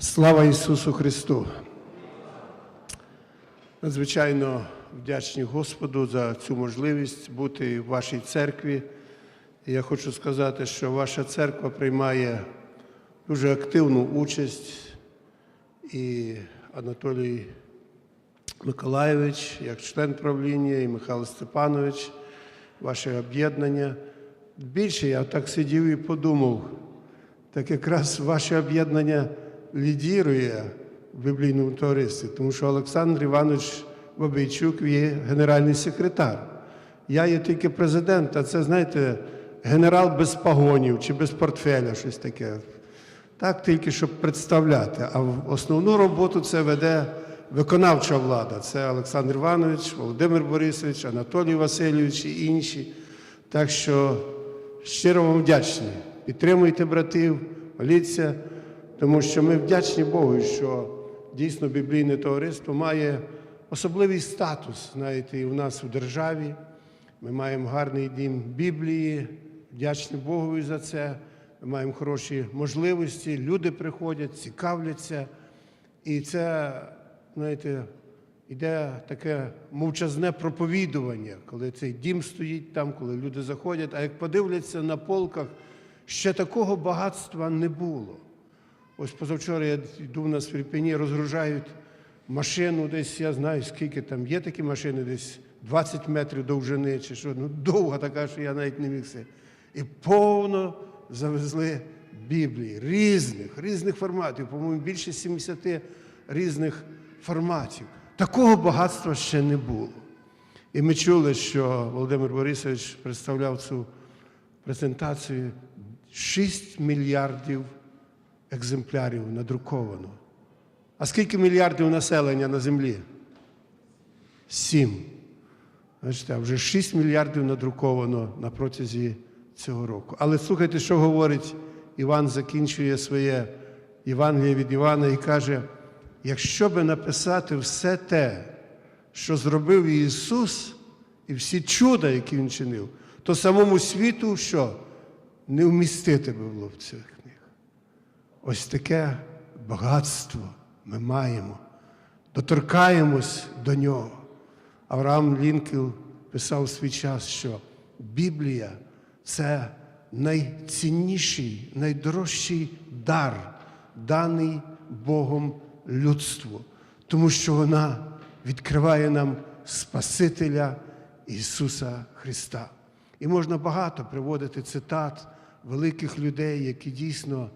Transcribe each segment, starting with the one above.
Слава Ісусу Христу! Надзвичайно вдячні Господу за цю можливість бути в вашій церкві. І я хочу сказати, що ваша церква приймає дуже активну участь і Анатолій Миколайович, як член правління, і Михайло Степанович, ваше об'єднання. Більше я так сидів і подумав, так якраз ваше об'єднання лідірує в біблійному товаристві, тому що Олександр Іванович Бабийчук є генеральний секретар. Я є тільки президент, а це, знаєте, генерал без погонів чи без портфеля, щось таке. Так тільки щоб представляти. А основну роботу це веде виконавча влада. Це Олександр Іванович, Володимир Борисович, Анатолій Васильович і інші. Так що щиро вам вдячні. Підтримуйте братів, моліться, тому що ми вдячні Богу, що дійсно біблійне товариство має особливий статус, знаєте, і в нас у державі. Ми маємо гарний дім Біблії, вдячні Богові за це. Ми маємо хороші можливості, люди приходять, цікавляться. І це, знаєте, йде таке мовчазне проповідування, коли цей дім стоїть там, коли люди заходять. А як подивляться на полках, ще такого багатства не було. Ось позавчора я йду в Ірпені, розгружають машину десь, я знаю, скільки там є такі машини, десь 20 метрів довжини чи що. Ну, довга така, що я навіть не міг все. І повно завезли Біблії різних, різних форматів, по-моєму, більше 70 різних форматів. Такого багатства ще не було. І ми чули, що Володимир Борисович представляв цю презентацію 6 мільярдів екземплярів надруковано. А скільки мільярдів населення на землі? Сім. Бачите, а вже 6 мільярдів надруковано на протязі цього року. Але слухайте, що говорить Іван, закінчує своє Євангеліє від Івана і каже: якщо би написати все те, що зробив Ісус, і всі чуда, які Він чинив, то самому світу що? Не вмістити би було в цих. Ось таке багатство ми маємо, доторкаємось до нього. Авраам Лінкел писав в свій час, що Біблія це найцінніший, найдорожчий дар, даний Богом людству, тому що вона відкриває нам Спасителя Ісуса Христа. І можна багато приводити цитат великих людей, які дійсно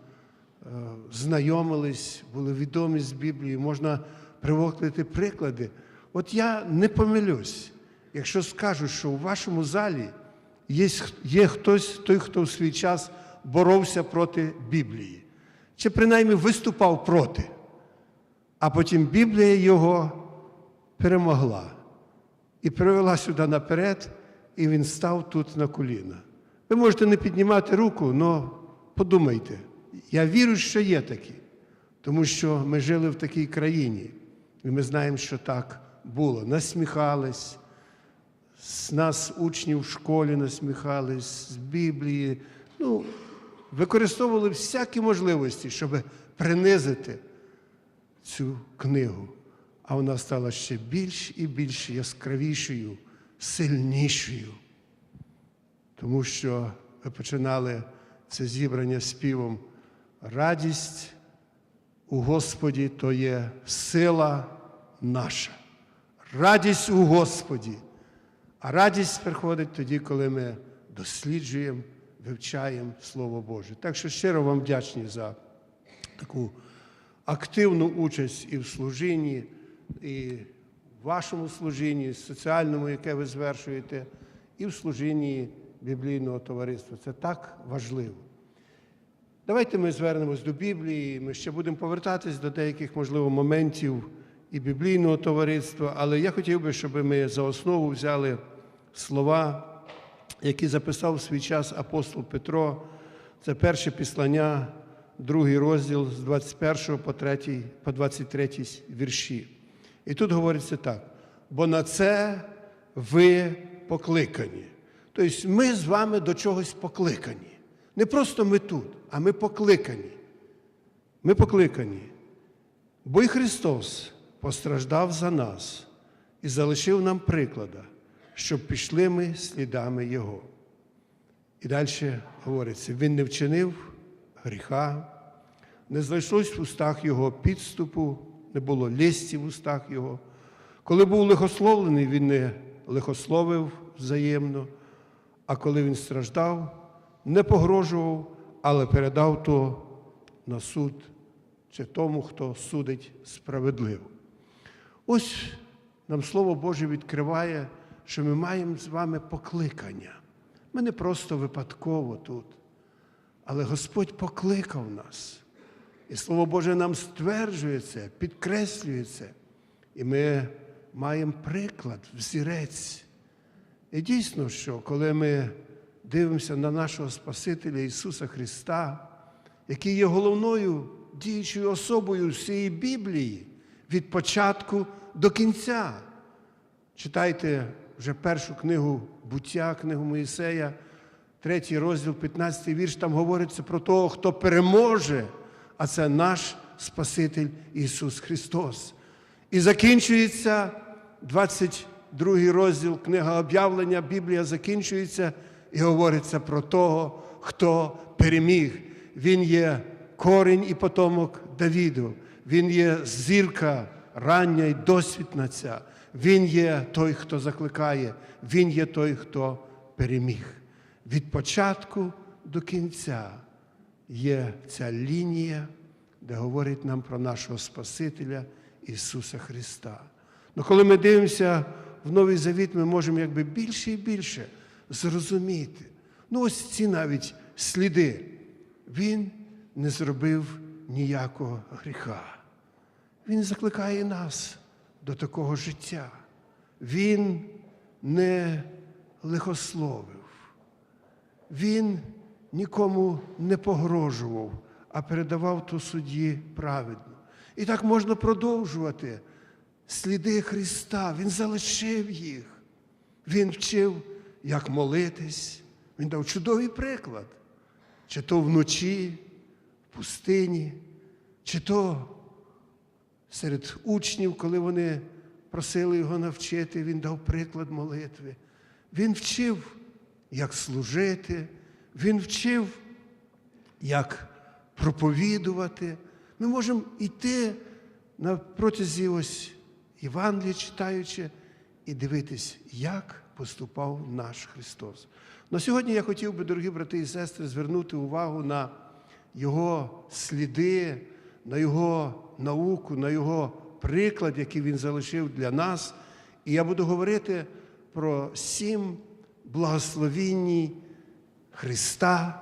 знайомились, були відомі з Біблією, можна приводити приклади. От я не помилюсь, якщо скажу, що у вашому залі є, є хтось, той, хто в свій час боровся проти Біблії, чи принаймні виступав проти, а потім Біблія його перемогла і привела сюди наперед, і він став тут на коліна. Ви можете не піднімати руку, але подумайте, я вірю, що є такі, тому що ми жили в такій країні, і ми знаємо, що так було. Насміхались, з нас учнів в школі насміхались, з Біблії. Ну, використовували всякі можливості, щоб принизити цю книгу. А вона стала ще більш і більш яскравішою, сильнішою. Тому що ви починали це зібрання співом. Радість у Господі то є сила наша. Радість у Господі. А радість приходить тоді, коли ми досліджуємо, вивчаємо Слово Боже. Так що щиро вам вдячні за таку активну участь і в служінні, і в вашому служінні, соціальному, яке ви звершуєте, і в служінні біблійного товариства. Це так важливо. Давайте ми звернемось до Біблії. Ми ще будемо повертатись до деяких, можливо, моментів і біблійного товариства, але я хотів би, щоб ми за основу взяли слова, які записав в свій час апостол Петро. Це перше післання, другий розділ з 21 по 3, по 23 вірші. І тут говориться так: бо на це ви покликані. Тобто ми з вами до чогось покликані. Не просто ми тут, а ми покликані. Ми покликані Бо й Христос постраждав за нас і залишив нам приклада, щоб пішли ми слідами Його. І далі говориться: Він не вчинив гріха, не знайшлось в устах Його підступу, не було лісті в устах Його. Коли був лихословлений, він не лихословив взаємно, а коли він страждав, не погрожував, але передав то на суд чи тому, хто судить справедливо. Ось нам Слово Боже відкриває, що ми маємо з вами покликання. Ми не просто випадково тут, але Господь покликав нас. І Слово Боже нам стверджує це, підкреслює. І ми маємо приклад, взірець. І дійсно, що коли ми дивимося на нашого Спасителя Ісуса Христа, який є головною діючою особою всієї Біблії від початку до кінця. Читайте вже першу книгу буття, книгу Моїсея, третій розділ, 15 вірш, там говориться про того, хто переможе, а це наш Спаситель Ісус Христос. І закінчується 22 розділ, книга об'явлення, Біблія закінчується і говориться про того, хто переміг. Він є корінь і потомок Давіду. Він є зірка рання і досвідна ця. Він є той, хто закликає, він є той, хто переміг. Від початку до кінця є ця лінія, де говорить нам про нашого Спасителя Ісуса Христа. Ну, коли ми дивимося в Новий Завіт, ми можемо якби більше і більше зрозуміти. Ну, ось ці навіть сліди. Він не зробив ніякого гріха. Він закликає нас до такого життя. Він не лихословив. Він нікому не погрожував, а передавав ту судді праведно. І так можна продовжувати сліди Христа. Він залишив їх. Він вчив, як молитись. Він дав чудовий приклад. Чи то вночі, в пустині, чи то серед учнів, коли вони просили його навчити, він дав приклад молитви. Він вчив, як служити, він вчив, як проповідувати. Ми можемо йти на протязі ось Євангелія читаючи, і дивитись, як поступав наш Христос. На сьогодні я хотів би, дорогі брати і сестри, звернути увагу на Його сліди, на Його науку, на Його приклад, який Він залишив для нас. І я буду говорити про сім благословінні Христа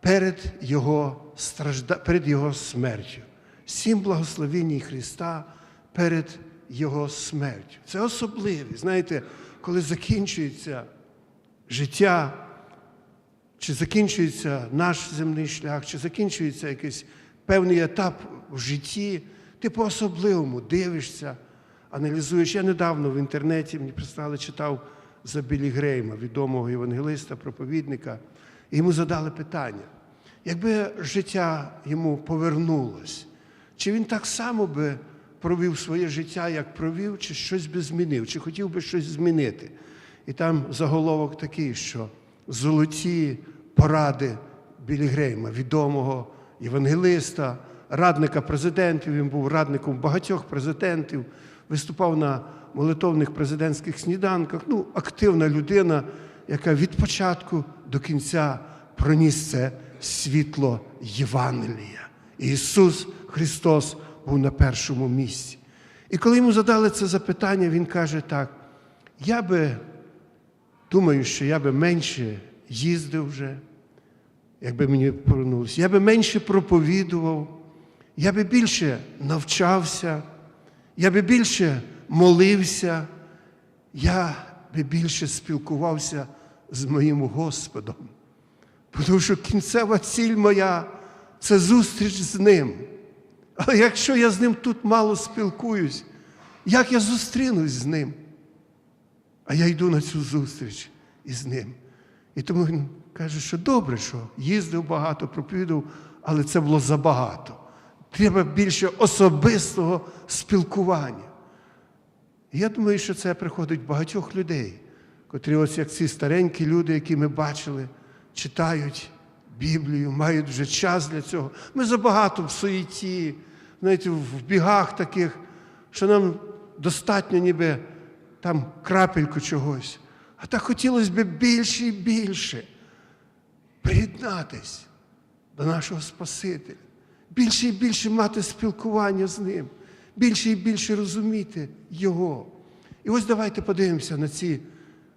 перед Його, стражда... перед Його смертю. Сім благословінь Христа перед Його смертю. Це особливі. Знаєте, коли закінчується життя, чи закінчується наш земний шлях, чи закінчується якийсь певний етап в житті, ти по-особливому дивишся, аналізуєш. Я недавно в інтернеті мені представили, читав за Білі Грейма, відомого євангелиста, проповідника, і йому задали питання. Якби життя йому повернулось, чи він так само би провів своє життя, як провів, чи щось би змінив, чи хотів би щось змінити? І там заголовок такий, що золоті поради Білі Грейма, відомого євангелиста, радника президентів, він був радником багатьох президентів, виступав на молитовних президентських сніданках. Ну, активна людина, яка від початку до кінця проніс це світло Євангелія. Ісус Христос був на першому місці. І коли йому задали це запитання, він каже так: я би думаю, що я би менше їздив вже, якби мені повернулося, я би менше проповідував, я би більше навчався, я би більше молився, я би більше спілкувався з моїм Господом. Тому що кінцева ціль моя це зустріч з ним. Але якщо я з ним тут мало спілкуюсь, як я зустрінусь з ним? А я йду на цю зустріч із ним. І тому він каже, що добре, що їздив багато, проповідав, але це було забагато. Треба більше особистого спілкування. Я думаю, що це приходить багатьох людей, котрі, ось як ці старенькі люди, які ми бачили, читають Біблію, мають вже час для цього. Ми забагато в суєті, знаєте, в бігах таких, що нам достатньо ніби там крапельку чогось. А так хотілося б більше і більше приєднатись до нашого Спасителя, більше і більше мати спілкування з Ним, більше і більше розуміти Його. І ось давайте подивимося на ці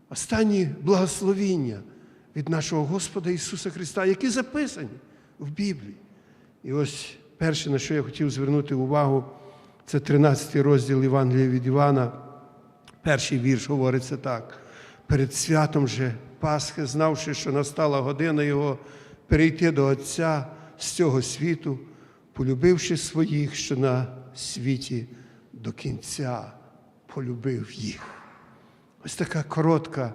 останні благословіння від нашого Господа Ісуса Христа, які записані в Біблії. І ось перше, на що я хотів звернути увагу, це 13 розділ Євангелія від Івана. Перший вірш говориться так. Перед святом же Пасхи, знавши, що настала година Його перейти до Отця з цього світу, полюбивши своїх, що на світі до кінця полюбив їх. Ось така коротка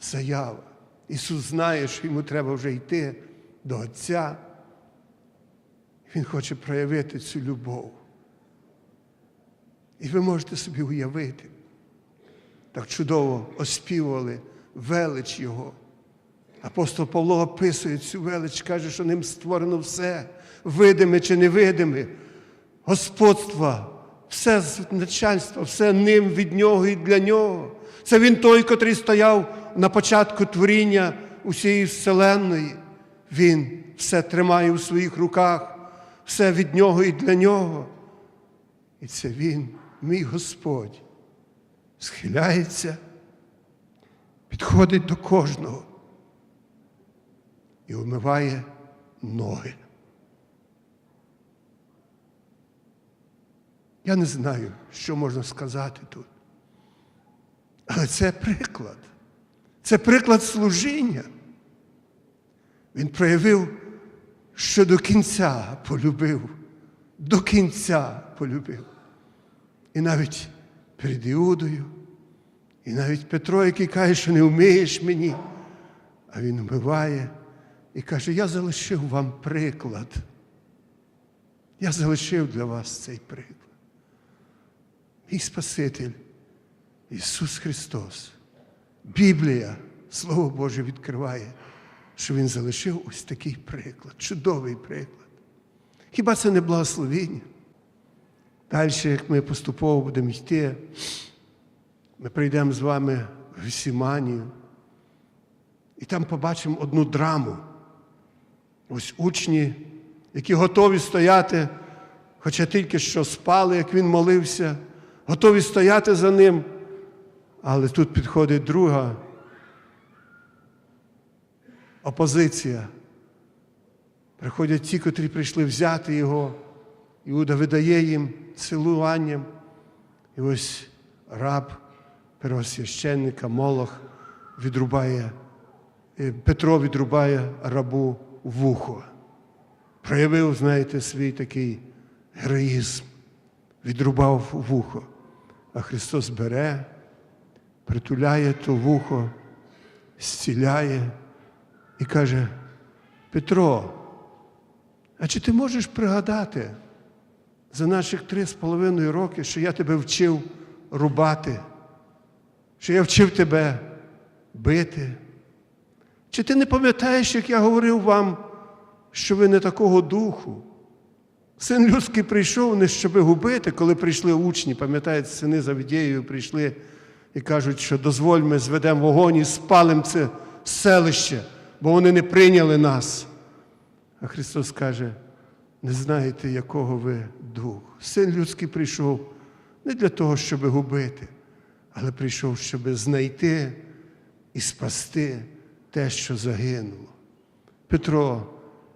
заява. Ісус знає, що йому треба вже йти до Отця. Він хоче проявити цю любов. І ви можете собі уявити, так чудово оспівували велич Його. Апостол Павло описує цю велич, каже, що ним створено все, видиме чи невидиме, господство, все начальство, все ним від нього і для нього. Це він той, котрий стояв на початку творіння усієї вселенної. Він все тримає у своїх руках, все від нього і для нього. І це він, мій Господь, схиляється, підходить до кожного і вмиває ноги. Я не знаю, що можна сказати тут. Але це приклад. Це приклад служіння. Він проявив, що до кінця полюбив, до кінця полюбив. І навіть перед Іудою, і навіть Петро, який каже, що не вмієш мені, а він вмиває і каже, я залишив вам приклад. Я залишив для вас цей приклад. Мій Спаситель, Ісус Христос, Біблія, Слово Боже відкриває, що Він залишив ось такий приклад, чудовий приклад. Хіба це не благословіння? Далі, як ми поступово будемо йти, ми прийдемо з вами в Сіманію, і там побачимо одну драму. Ось учні, які готові стояти, хоча тільки що спали, як він молився, готові стояти за ним. Але тут підходить друга опозиція. Приходять ті, котрі прийшли взяти його. Іуда видає їм цілуванням. І ось раб первосвященника Молох відрубає, е, Петро відрубає рабу вухо. Проявив, знаєте, свій такий героїзм, відрубав вухо. А Христос бере, притуляє то вухо, зціляє і каже: Петро, а чи ти можеш пригадати за наших три з половиною роки, що я тебе вчив рубати, що я вчив тебе бити? Чи ти не пам'ятаєш, як я говорив вам, що ви не такого духу? Син людський прийшов не щоби губити, коли прийшли учні, пам'ятаєте, сини Завідєєю прийшли і кажуть, що дозволь, ми зведемо вогонь і спалимо це селище, бо вони не прийняли нас. А Христос каже, не знаєте, якого ви дух. Син людський прийшов не для того, щоб губити, але прийшов, щоб знайти і спасти те, що загинуло. Петро,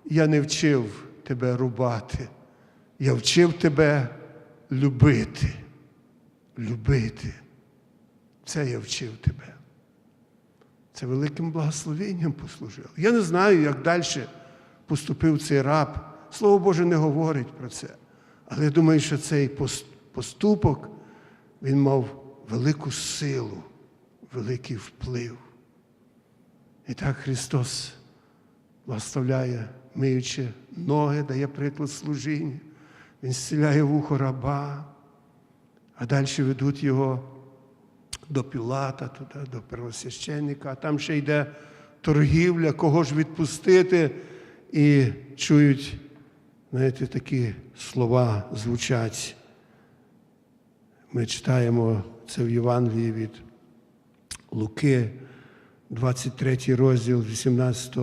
я не вчив тебе рубати, я вчив тебе любити. Любити. Це я вчив тебе. Це великим благословенням послужило. Я не знаю, як далі поступив цей раб. Слово Боже не говорить про це. Але я думаю, що цей поступок він мав велику силу, великий вплив. І так Христос благословляє, миючи ноги, дає приклад служіння, Він зціляє вухо раба, а далі ведуть його до Пілата, туди, до первосвященника, а там ще йде торгівля, кого ж відпустити, і чують, знаєте, такі слова звучать. Ми читаємо це в Євангелії від Луки, 23 розділ 18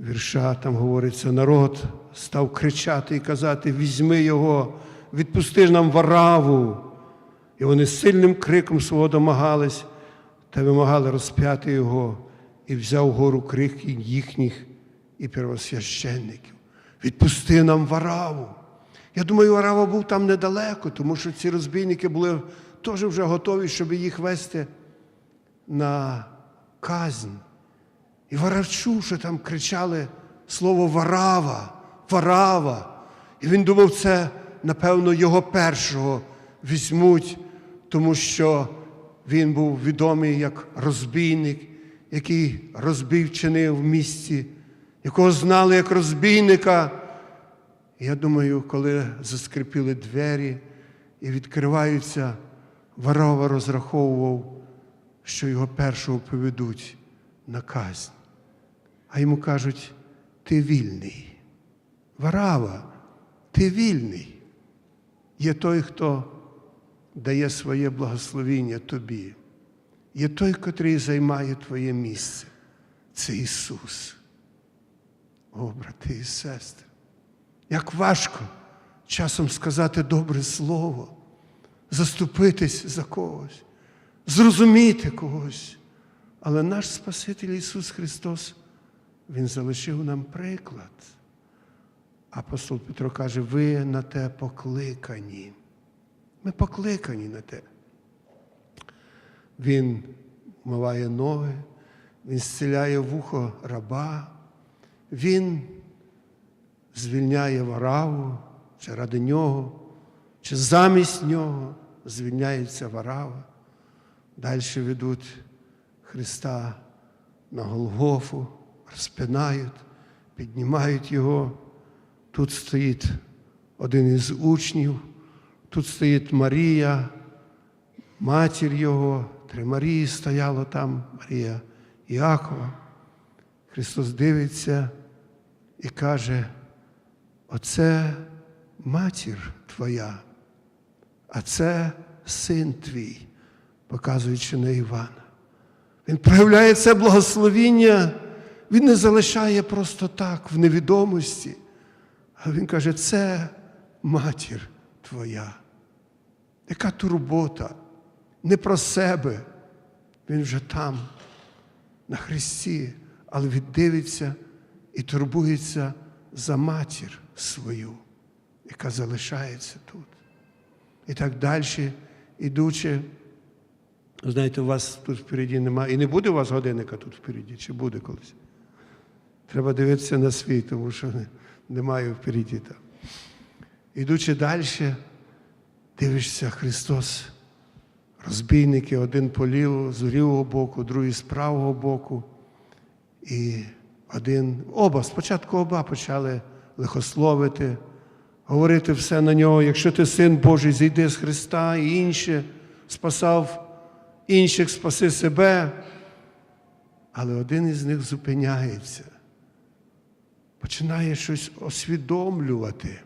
вірша, там говориться, народ став кричати і казати: візьми його, відпусти ж нам вараву. І вони сильним криком свого домагались та вимагали розп'яти його, і взяв гору крик їхніх і первосвященників. Відпусти нам вараву. Я думаю, Варава був там недалеко, тому що ці розбійники були теж вже готові, щоб їх вести на казнь. І Варавчу, що там кричали слово Варава, Варава. І він думав, це, напевно, його першого візьмуть, тому що він був відомий як розбійник, який розбив чинив в місті, якого знали як розбійника. Я думаю, коли заскрипіли двері і відкриваються, Варава розраховував, що його першого поведуть на казнь. А йому кажуть, ти вільний. Варава, ти вільний. Є той, хто дає своє благословіння тобі. Є той, котрий займає твоє місце. Це Ісус. О, брати і сестри. Як важко часом сказати добре слово, заступитись за когось, зрозуміти когось. Але наш Спаситель Ісус Христос, Він залишив нам приклад. Апостол Петро каже, ви на те покликані. Ми покликані на те. Він миває ноги, він зціляє вухо раба, він звільняє вараву, чи ради нього, чи замість нього звільняється варава. Далі ведуть Христа на Голгофу, розпинають, піднімають його. Тут стоїть один із учнів, тут стоїть Марія, матір його, три Марії стояло там, Марія Іакова. Христос дивиться і каже, оце матір твоя, а це син твій, показуючи на Івана. Він проявляє це благословіння, він не залишає просто так в невідомості. А він каже, це матір твоя. Яка турбота? Не про себе. Він вже там, на Христі, але віддивиться і турбується за матір свою, яка залишається тут. І так далі, ідучи, знаєте, у вас тут впереді немає. І не буде у вас годинника тут впереді, чи буде колись? Треба дивитися на свій, тому що немає впереді там. Ідучи далі, дивишся, Христос, розбійники один по ліву, з лівого боку, другий з правого боку. І один, оба, спочатку оба почали лихословити, говорити все на нього, якщо ти син Божий, зійди з Христа і інше спасав інших, спаси себе. Але один із них зупиняється, починає щось освідомлювати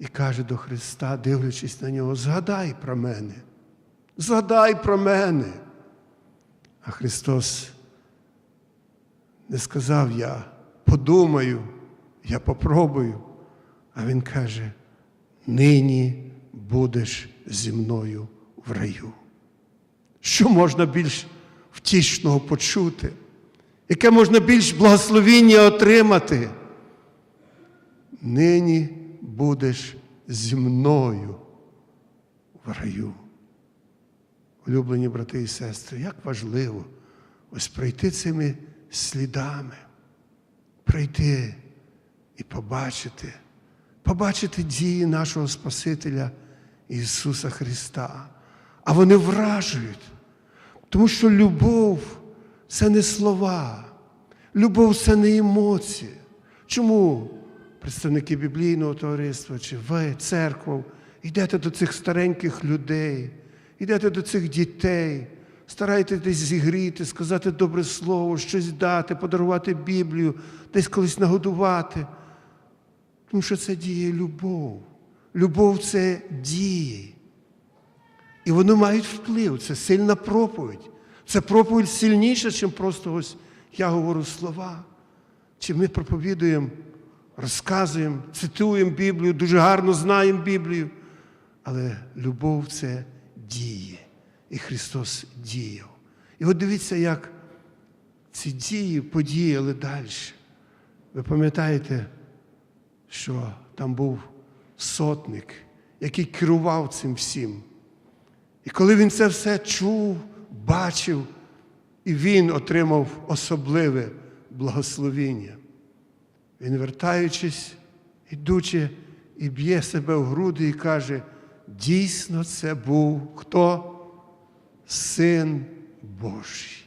і каже до Христа, дивлячись на нього, згадай про мене, згадай про мене. А Христос не сказав я подумаю, я попробую. А Він каже, нині будеш зі мною в раю. Що можна більш втішного почути? Яке можна більш благословіння отримати? Нині будеш зі мною в раю. Улюблені брати і сестри, як важливо ось пройти цими слідами, прийти і побачити, побачити дії нашого Спасителя Ісуса Христа. А вони вражують, тому що любов це не слова, любов це не емоції. Чому? Представники біблійного товариства, чи ви, церква, йдете до цих стареньких людей, йдете до цих дітей, старайтесь десь зігріти, сказати добре слово, щось дати, подарувати Біблію, десь колись нагодувати. Тому що це діє любов. Любов це діє. І вони мають вплив, це сильна проповідь. Це проповідь сильніша, ніж просто ось я говорю слова. Чи ми проповідуємо, розказуємо, цитуємо Біблію, дуже гарно знаємо Біблію. Але любов це діє. І Христос діяв. І от дивіться, як ці дії подіяли далі. Ви пам'ятаєте, що там був сотник, який керував цим всім. І коли він це все чув, бачив, і він отримав особливе благословіння. Він, вертаючись, ідучи, і б'є себе в груди і каже: дійсно, це був хто? Син Божий.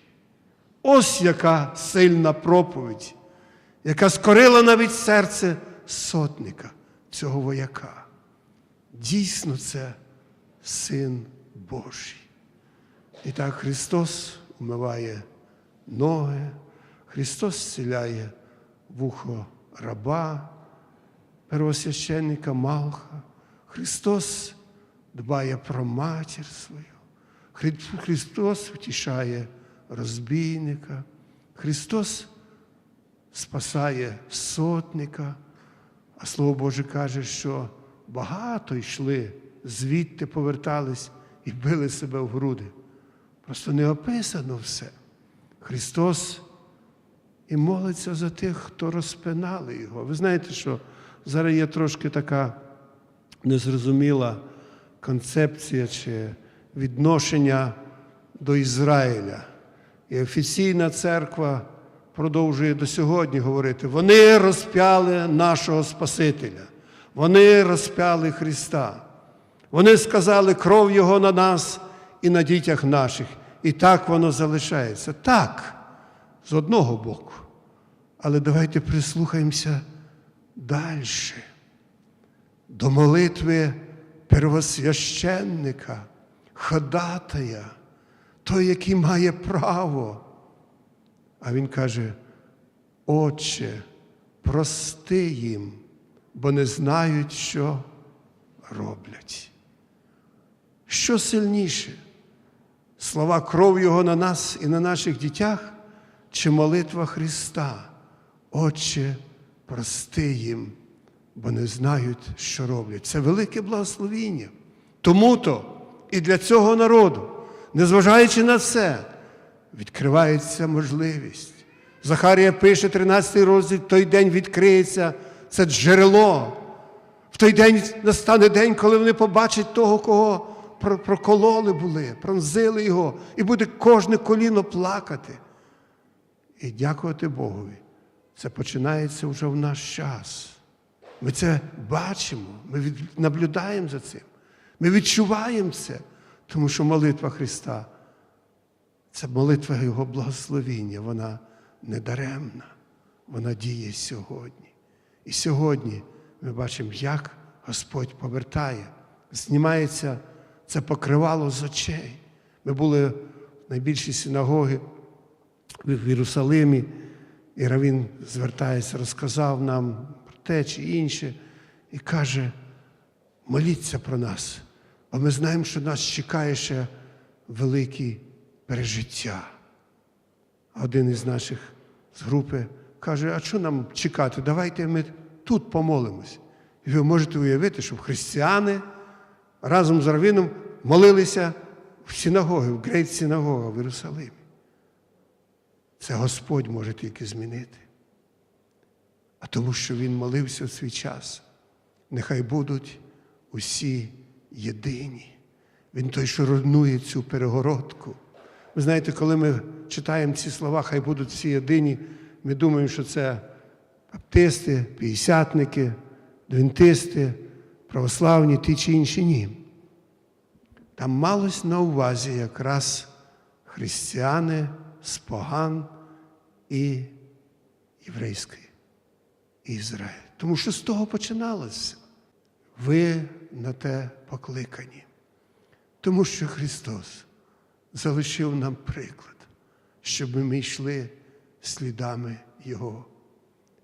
Ось яка сильна проповідь, яка скорила навіть серце сотника цього вояка. Дійсно, це син Божий. І так Христос умиває ноги, Христос зціляє вухо раба, первосвященника Малха. Христос дбає про матір свою. Христос втішає розбійника. Христос спасає сотника. А Слово Боже каже, що багато йшли, звідти повертались і били себе в груди. Просто не описано все. Христос і молиться за тих, хто розпинали його. Ви знаєте, що зараз є трошки така незрозуміла концепція чи відношення до Ізраїля. І офіційна церква продовжує до сьогодні говорити: вони розп'яли нашого Спасителя, вони розп'яли Христа. Вони сказали кров Його на нас і на дітях наших. І так воно залишається. Так, з одного боку. Але давайте прислухаємося далі. До молитви первосвященника, ходатая, той, який має право. А він каже: Отче, прости їм, бо не знають, що роблять. Що сильніше? Слова кров Його на нас і на наших дітях, чи молитва Христа? Отче, прости їм, бо не знають, що роблять. Це велике благословіння. Тому-то і для цього народу, незважаючи на це, відкривається можливість. Захарія пише 13 розділ, той день відкриється це джерело. В той день настане день, коли вони побачать того, кого прокололи були, пронзили його, і буде кожне коліно плакати. І дякувати Богові. Це починається вже в наш час. Ми це бачимо, ми від- наблюдаємо за цим. Ми відчуваємо це, тому що молитва Христа це молитва Його благословіння, вона не даремна, вона діє сьогодні. І сьогодні ми бачимо, як Господь повертає, знімається це покривало з очей. Ми були в найбільшій синагогі в Єрусалимі, і Равін звертається, розказав нам про те чи інше, і каже: моліться про нас, бо ми знаємо, що нас чекає ще великі пережиття. Один із наших з групи каже: а що нам чекати? Давайте ми тут помолимось. І ви можете уявити, що християни разом з Равіном молилися в синагоги, в Грейт синагога в Єрусалимі. Це Господь може тільки змінити. А тому, що Він молився в свій час. Нехай будуть усі єдині. Він той, що руйнує цю перегородку. Ви знаєте, коли ми читаємо ці слова, хай будуть всі єдині, ми думаємо, що це баптисти, п'ятдесятники, двентисти, православні, ті чи інші ні. Там малось на увазі якраз християни з поган і єврейської. Ізраїль. Тому що з того починалося. Ви на те покликані. Тому що Христос залишив нам приклад, щоб ми йшли слідами Його.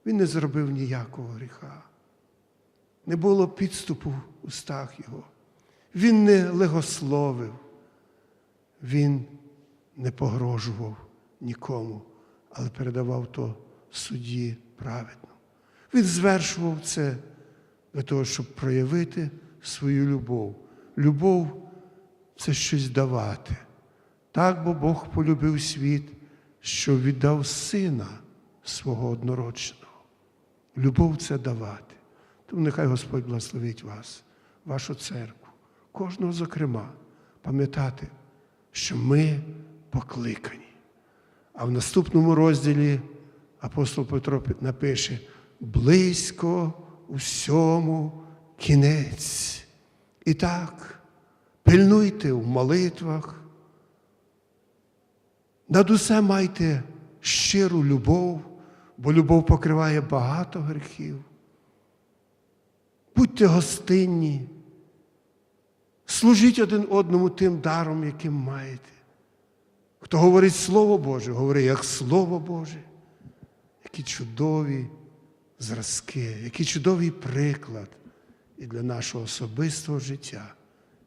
Він не зробив ніякого гріха. Не було підступу в устах Його. Він не легословив, Він не погрожував нікому, але передавав то судді праведно. Він звершував це для того, щоб проявити свою любов. Любов це щось давати. Так бо Бог полюбив світ, що віддав сина свого однорочного. Любов це давати. Тому нехай Господь благословить вас, вашу церкву, кожного зокрема, пам'ятати, що ми покликані. А в наступному розділі апостол Петро напише: близько усьому кінець. І так, пильнуйте в молитвах, над усе майте щиру любов, бо любов покриває багато гріхів. Будьте гостинні, служіть один одному тим даром, яким маєте. Хто говорить Слово Боже, говорить як Слово Боже, які чудові зразки, який чудовий приклад і для нашого особистого життя,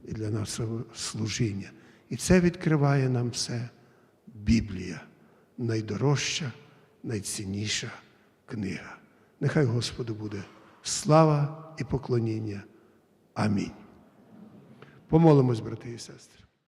і для нашого служіння. І це відкриває нам все Біблія, найдорожча, найцінніша книга. Нехай Господу буде слава і поклоніння. Амінь. Помолимось, брати і сестри.